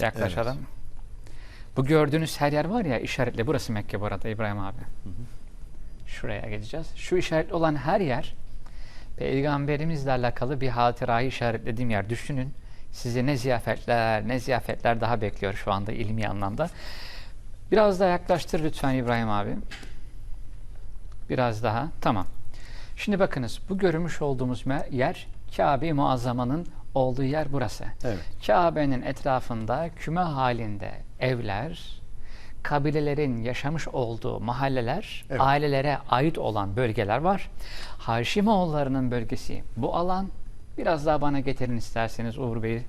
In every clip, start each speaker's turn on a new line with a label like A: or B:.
A: Yaklaşalım. Bu gördüğünüz her yer var ya işaretli. Burası Mekke bu arada İbrahim abi. Şuraya gideceğiz. Şu işaretli olan her yer peygamberimizle alakalı bir hatırayı işaretlediğim yer. Düşünün sizi ne ziyafetler ne ziyafetler daha bekliyor şu anda ilmi anlamda. Biraz daha yaklaştır lütfen İbrahim abi. Biraz daha. Tamam. Şimdi bakınız bu görmüş olduğumuz yer Kabe-i Muazzama'nın olduğu yer burası.
B: Evet.
A: Kabe'nin etrafında küme halinde evler, kabilelerin yaşamış olduğu mahalleler,
B: Evet.
A: ailelere ait olan bölgeler var. Haşimoğullarının bölgesi bu alan. Biraz daha bana getirin isterseniz Uğur Bey'i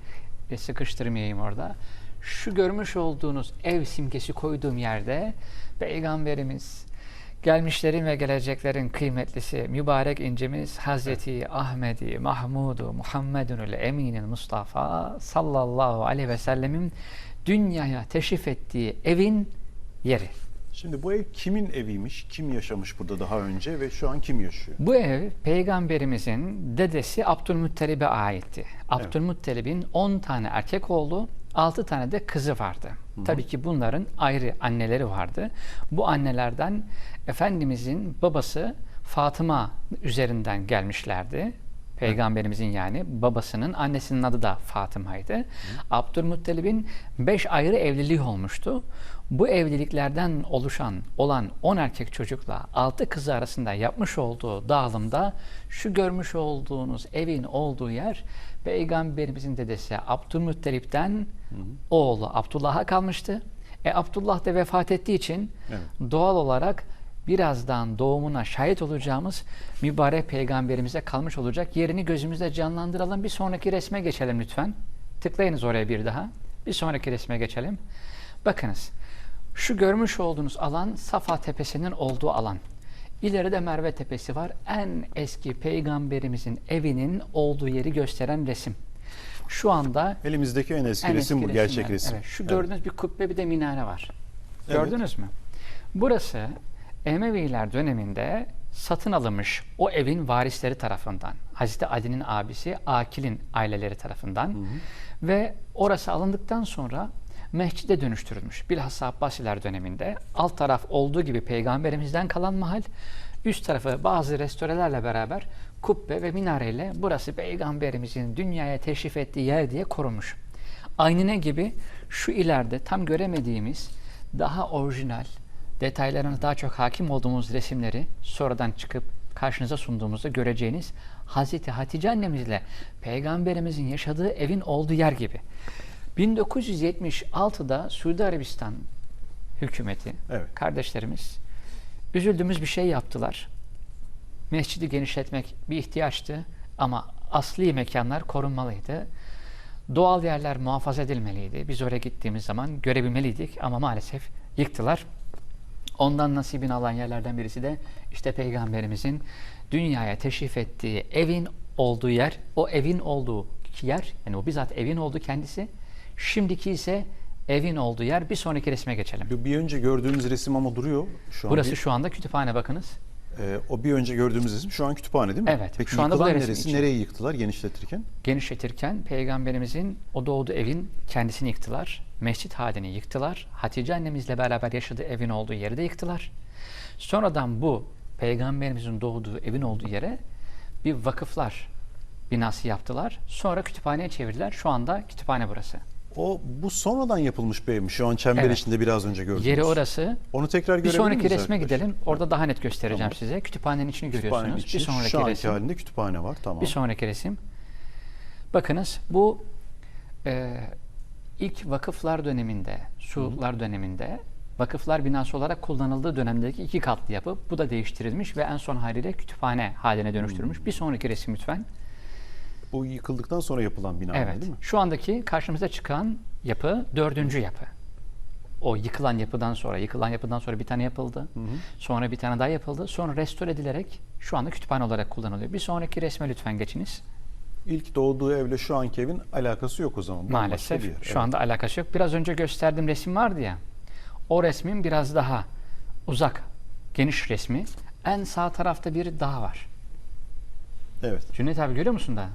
A: sıkıştırmayayım orada. Şu görmüş olduğunuz ev simgesi koyduğum yerde Peygamberimiz gelmişlerin ve geleceklerin kıymetlisi mübarek incimiz Hazreti Ahmedi Mahmudu Muhammedunul Emin'in Mustafa sallallahu aleyhi ve sellemin dünyaya teşrif ettiği evin yeri.
B: Şimdi bu ev kimin eviymiş? Kim yaşamış burada daha önce ve şu an kim yaşıyor?
A: Bu ev peygamberimizin dedesi Abdülmuttalib'e aitti. Abdülmuttalib'in 10 tane erkek oğlu, 6 tane de kızı vardı. Tabii ki bunların ayrı anneleri vardı. Bu annelerden Efendimizin babası Fatıma üzerinden gelmişlerdi. Peygamberimizin yani babasının annesinin adı da Fatıma'ydı. Abdülmuttalib'in 5 ayrı evliliği olmuştu. Bu evliliklerden oluşan olan 10 erkek çocukla 6 kızı arasında yapmış olduğu dağılımda şu görmüş olduğunuz evin olduğu yer Peygamberimizin dedesi Abdülmuttalip'ten oğlu Abdullah'a kalmıştı. E Abdullah da vefat ettiği için
B: Evet.
A: doğal olarak birazdan doğumuna şahit olacağımız mübarek peygamberimize kalmış olacak yerini gözümüzde canlandıralım. Bir sonraki resme geçelim lütfen. Tıklayınız oraya bir daha. Bir sonraki resme geçelim. Bakınız. Şu görmüş olduğunuz alan Safa Tepesi'nin olduğu alan. İleride Merve Tepesi var. En eski peygamberimizin evinin olduğu yeri gösteren resim. Şu anda
B: Elimizdeki en eski
A: en
B: resim
A: eski
B: bu, gerçek
A: resimler.
B: resim.
A: Evet, şu
B: Evet.
A: gördüğünüz bir kubbe bir de minare var.
B: Evet.
A: Gördünüz mü? Burası Emeviler döneminde satın alınmış o evin varisleri tarafından. Hazreti Ali'nin abisi Akil'in aileleri tarafından. Ve orası alındıktan sonra mescide dönüştürülmüş. Bilhassa Abbasiler döneminde alt taraf olduğu gibi peygamberimizden kalan mahal, üst tarafı bazı restorelerle beraber kubbe ve minareyle burası peygamberimizin dünyaya teşrif ettiği yer diye korunmuş. Aynine gibi şu ileride tam göremediğimiz daha orijinal, detaylarına daha çok hakim olduğumuz resimleri sonradan çıkıp karşınıza sunduğumuzda göreceğiniz Hazreti Hatice annemizle peygamberimizin yaşadığı evin olduğu yer gibi. 1976'da Suudi Arabistan hükümeti,
B: Evet.
A: kardeşlerimiz üzüldüğümüz bir şey yaptılar. Mescidi genişletmek bir ihtiyaçtı ama asli mekanlar korunmalıydı. Doğal yerler muhafaza edilmeliydi. Biz oraya gittiğimiz zaman görebilmeliydik ama maalesef yıktılar. Ondan nasibini alan yerlerden birisi de işte Peygamberimizin dünyaya teşrif ettiği evin olduğu yer, o evin olduğu yer, yani o bizzat evin olduğu kendisi, şimdiki ise evin olduğu yer. Bir sonraki resme geçelim.
B: Bir- Bir önce gördüğümüz resim ama duruyor. Şu an
A: Burası
B: bir-
A: şu anda kütüphane bakınız.
B: e, o bir önce gördüğümüz resim şu an kütüphane değil mi?
A: Evet,
B: Peki
A: şu anda bu resim
B: neresi?
A: için.
B: Nereyi yıktılar genişletirken?
A: genişletirken peygamberimizin o doğduğu evin kendisini yıktılar. Mescit halini yıktılar. Hatice annemizle beraber yaşadığı evin olduğu yeri de yıktılar. Sonradan bu peygamberimizin doğduğu evin olduğu yere bir vakıflar binası yaptılar. Sonra kütüphaneye çevirdiler. Şu anda kütüphane burası.
B: O bu sonradan yapılmış bir evmiş. Şu an çember
A: Evet.
B: içinde biraz önce gördüğümüz.
A: Yeri orası.
B: Onu tekrar
A: Bir
B: görebilir
A: sonraki
B: miyiz
A: resme
B: arkadaşlar?
A: gidelim. Orada daha net göstereceğim size. Kütüphanenin içini
B: Kütüphanenin
A: görüyorsunuz.
B: içi,
A: bir sonraki
B: şu anki
A: resim.
B: halinde kütüphane var. Tamam.
A: Bir sonraki resim. Bakınız bu e, ilk vakıflar döneminde, Suudlar döneminde vakıflar binası olarak kullanıldığı dönemdeki iki katlı yapı. Bu da değiştirilmiş ve en son haliyle kütüphane haline dönüştürülmüş. Bir sonraki resim lütfen.
B: Bu yıkıldıktan sonra yapılan bina
A: Evet.
B: değil mi?
A: Şu andaki karşımıza çıkan yapı dördüncü yapı. O yıkılan yapıdan sonra, yıkılan yapıdan sonra bir tane yapıldı. Sonra bir tane daha yapıldı. Sonra restore edilerek şu anda kütüphane olarak kullanılıyor. Bir sonraki resme lütfen geçiniz.
B: İlk doğduğu evle şu anki evin alakası yok o zaman.
A: Maalesef
B: bir yer.
A: şu
B: Evet.
A: anda alakası yok. Biraz önce gösterdiğim resim vardı ya. O resmin biraz daha uzak, geniş resmi. En sağ tarafta bir dağ var.
B: Evet.
A: Cüneyt abi görüyor musun dağı?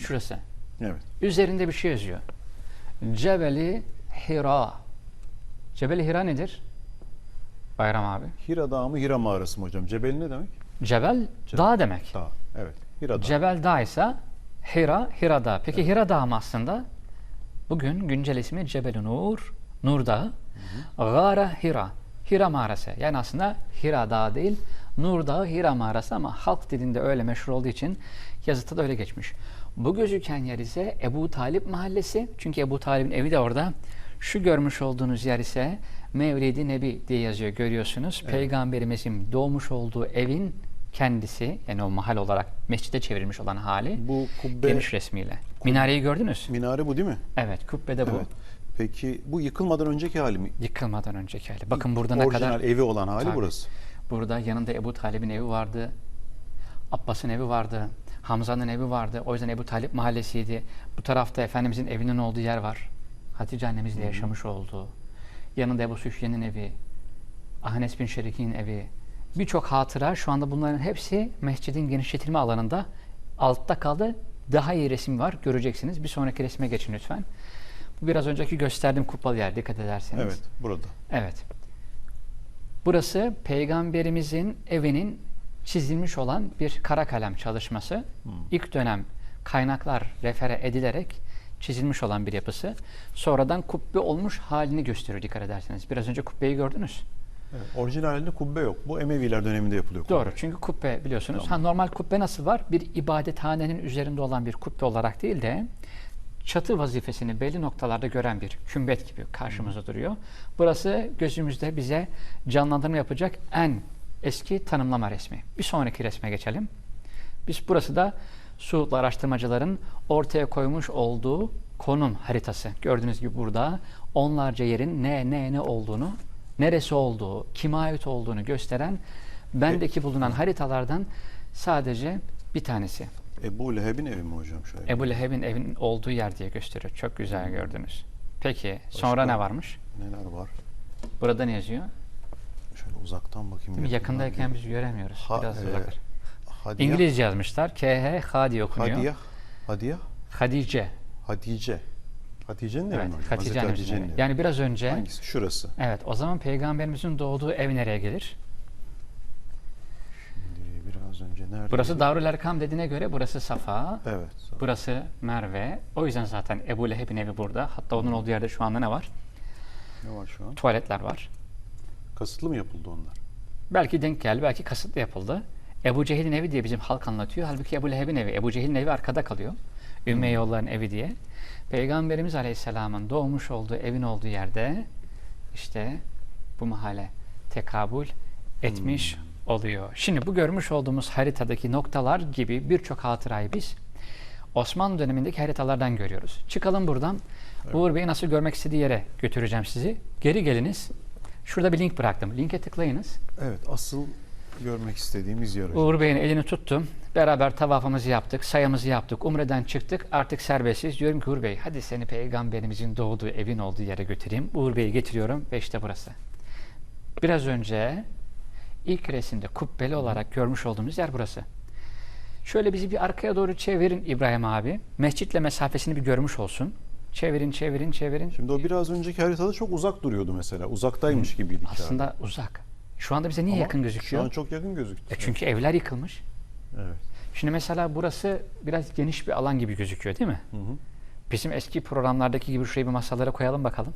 A: Şurası.
B: Evet.
A: Üzerinde bir şey yazıyor. Cebeli Hira. Cebeli Hira nedir? Bayram abi.
B: Hira Dağı mı Hira Mağarası mı hocam? Cebel ne demek?
A: Cebel dağ demek.
B: Dağ. Evet. Hira Dağı.
A: Cebel Dağ ise Hira, Hira Dağı. Peki Hira Dağı mı aslında? Bugün güncel ismi Cebel Nur, Nur Dağı. Gara Hira, Hira mağarası. Yani aslında Hira Dağı değil, Nur Dağı Hira mağarası ama halk dilinde öyle meşhur olduğu için yazıtta da öyle geçmiş. Bu gözüken yer ise Ebu Talip mahallesi. Çünkü Ebu Talip'in evi de orada. Şu görmüş olduğunuz yer ise Mevlid-i Nebi diye yazıyor görüyorsunuz. Peygamberimizin doğmuş olduğu evin kendisi yani o mahal olarak mescide çevrilmiş olan hali
B: Bu kubbe
A: geniş resmiyle. Minareyi gördünüz?
B: minare bu değil mi?
A: Evet, kubbede bu.
B: Evet. Peki bu yıkılmadan önceki hali mi?
A: Yıkılmadan önceki hali. Bakın burada ne
B: Orijinal
A: kadar
B: evi olan hali
A: Tabii.
B: burası.
A: burada yanında Ebu Talib'in evi vardı. Abbas'ın evi vardı. Hamza'nın evi vardı. O yüzden Ebu Talip mahallesiydi. Bu tarafta Efendimizin evinin olduğu yer var. Hatice annemizle yaşamış olduğu. Yanında Ebu Süfyan'ın evi. Ahnes bin Şerik'in evi. Birçok hatıra şu anda bunların hepsi mescidin genişletilme alanında altta kaldı. Daha iyi resim var göreceksiniz. Bir sonraki resme geçin lütfen. Bu biraz önceki gösterdiğim kupalı yer dikkat ederseniz.
B: Evet, burada.
A: Evet. Burası peygamberimizin evinin çizilmiş olan bir kara kalem çalışması. İlk dönem kaynaklar refere edilerek çizilmiş olan bir yapısı. Sonradan kubbe olmuş halini gösteriyor dikkat ederseniz. Biraz önce kubbeyi gördünüz.
B: Evet. Orijinal halinde kubbe yok. Bu Emeviler döneminde yapılıyor. kubbe.
A: Doğru. Çünkü kubbe biliyorsunuz. Ha, normal kubbe nasıl var? Bir ibadethanenin üzerinde olan bir kubbe olarak değil de çatı vazifesini belli noktalarda gören bir kümbet gibi karşımızda duruyor. Burası gözümüzde bize canlandırma yapacak en eski tanımlama resmi. Bir sonraki resme geçelim. Biz burası da Suudlu araştırmacıların ortaya koymuş olduğu konum haritası. Gördüğünüz gibi burada onlarca yerin ne ne ne olduğunu, neresi olduğu, kime ait olduğunu gösteren bendeki bulunan haritalardan sadece bir tanesi.
B: Ebu Leheb'in evi mi hocam şöyle?
A: Ebu Leheb'in evinin olduğu yer diye gösteriyor. Çok güzel gördünüz. Peki sonra
B: Başka?
A: ne varmış?
B: Neler var?
A: Burada ne yazıyor?
B: Şöyle uzaktan bakayım.
A: Değil mi? Yakındayken biz göremiyoruz.
B: Ha-
A: Biraz
B: e,
A: uzaklar.
B: Hadiyah.
A: İngilizce yazmışlar. KH H diye okunuyor.
B: Hadiyah. Hadiyah.
A: Hadice.
B: Hatice. Hatice'nin
A: Evet,
B: mi?
A: Hatice
B: Hatice'nin
A: evi. Yani biraz önce
B: Hangisi? Şurası.
A: Evet, o zaman peygamberimizin doğduğu ev nereye gelir?
B: Şimdi biraz önce nerede?
A: Burası Darül Erkam dediğine göre burası Safa,
B: Evet. sağ-
A: burası Merve. O yüzden zaten Ebu Leheb'in evi burada. Hatta onun olduğu yerde şu anda ne var?
B: Ne var şu an?
A: Tuvaletler var.
B: Kasıtlı mı yapıldı onlar?
A: Belki denk geldi, belki kasıtlı yapıldı. Ebu Cehil'in evi diye bizim halk anlatıyor. Halbuki Ebu Leheb'in evi. Ebu Cehil'in evi arkada kalıyor. Ümmü yolların evi diye. Peygamberimiz Aleyhisselam'ın doğmuş olduğu evin olduğu yerde işte bu mahalle tekabül etmiş oluyor. Şimdi bu görmüş olduğumuz haritadaki noktalar gibi birçok hatırayı biz Osmanlı dönemindeki haritalardan görüyoruz. Çıkalım buradan. Uğur Bey'i nasıl görmek istediği yere götüreceğim sizi. Geri geliniz. Şurada bir link bıraktım. Linke tıklayınız.
B: Evet. Asıl görmek istediğimiz yer hocam.
A: Uğur Bey'in elini tuttum. Beraber tavafımızı yaptık, sayamızı yaptık, umreden çıktık. Artık serbestiz. Diyorum ki Uğur Bey hadi seni peygamberimizin doğduğu evin olduğu yere götüreyim. Uğur Bey'i getiriyorum ve işte burası. Biraz önce ilk resimde kubbeli olarak görmüş olduğumuz yer burası. Şöyle bizi bir arkaya doğru çevirin İbrahim abi. Mescitle mesafesini bir görmüş olsun. Çevirin, çevirin, çevirin.
B: Şimdi o biraz önceki haritada çok uzak duruyordu mesela. Uzaktaymış gibiydi.
A: Aslında uzak. Şu anda bize niye
B: Ama
A: yakın gözüküyor?
B: Şu an çok yakın gözüktü.
A: E çünkü evler yıkılmış.
B: Evet.
A: Şimdi mesela burası biraz geniş bir alan gibi gözüküyor değil mi?
B: Hı hı.
A: Bizim eski programlardaki gibi şurayı bir masalara koyalım bakalım.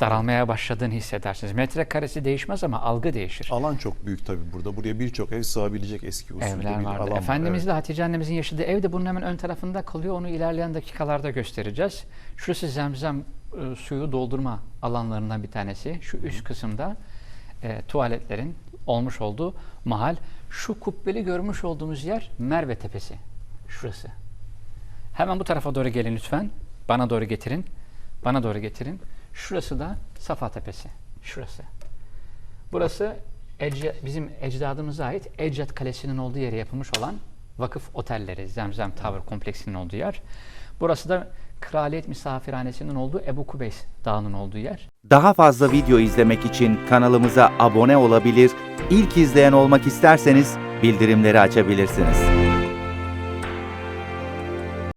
A: Daralmaya başladığını hissedersiniz. Metrekaresi değişmez ama algı değişir.
B: Alan çok büyük tabii burada. Buraya birçok ev sığabilecek eski usulde
A: Evler
B: bir
A: vardı.
B: alan var.
A: Efendimizle Hatice annemizin yaşadığı ev de bunun hemen ön tarafında kalıyor. Onu ilerleyen dakikalarda göstereceğiz. Şurası zemzem e, suyu doldurma alanlarından bir tanesi. Şu üst kısımda e, tuvaletlerin olmuş olduğu mahal. Şu kubbeli görmüş olduğumuz yer Merve Tepesi. Şurası. Hemen bu tarafa doğru gelin lütfen. Bana doğru getirin. Bana doğru getirin. Şurası da Safa Tepesi. Şurası. Burası Ece- bizim ecdadımıza ait Ecdat Kalesi'nin olduğu yere yapılmış olan vakıf otelleri, Zemzem Tower kompleksinin olduğu yer. Burası da Kraliyet Misafirhanesi'nin olduğu Ebu Kubeys Dağı'nın olduğu yer.
C: Daha fazla video izlemek için kanalımıza abone olabilir, ilk izleyen olmak isterseniz bildirimleri açabilirsiniz.